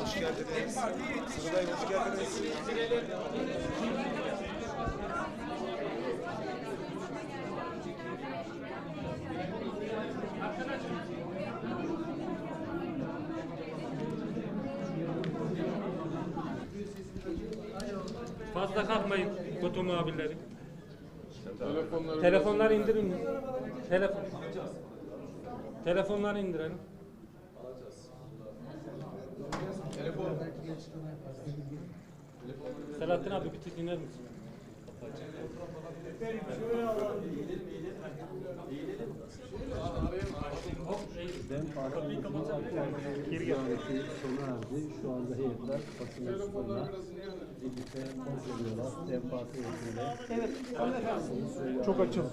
hoş geldiniz. Sıradayım, hoş geldiniz. Fazla kalkmayın foto muhabirleri. Telefonları Telefonları indirin. Telefon. Telefonları indirelim. Selahattin abi bir tık iner misin? Ben partinin ziyareti sona erdi. Şu anda heyetler basın mensuplarına birlikte. Dem Parti yönetimiyle. Evet. Çok açım.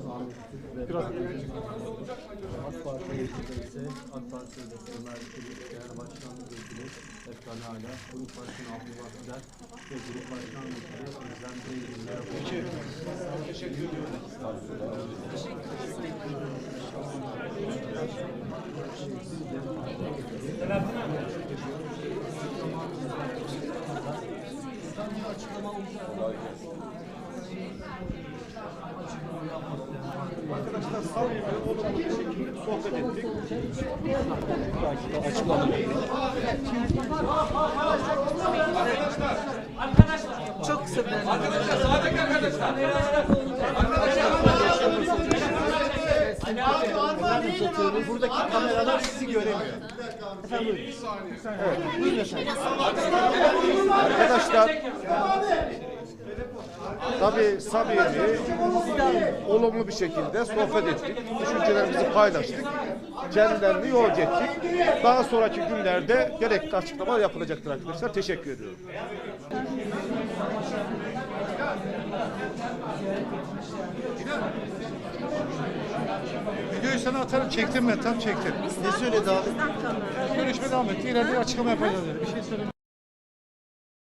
Biraz AK Parti yönetimi ise AK Parti Merkezi Genel Başkanlık Vekili Efkan Hala, Grup Başkanı Abdullah Güler ve Grup Başkan Vekili Özlem Bey'le Arkadaşlar Sabri'yle olumlu bir şekilde sohbet ettik. Çok kısa bir Buradaki kameralar sizi göremiyor. Arkadaşlar tabii Sabiye'yi olumlu bir şekilde sohbet ettik. Düşüncelerimizi paylaştık. Kendilerini yolcu ettik. Daha sonraki günlerde gerekli açıklamalar yapılacaktır arkadaşlar. Teşekkür ediyorum. Videoyu sana atarım. Çektim ben. Tam çektim. Ne söyledi abi? Görüşme devam etti. İleride açıklama yapacağız. Bir şey söyleme.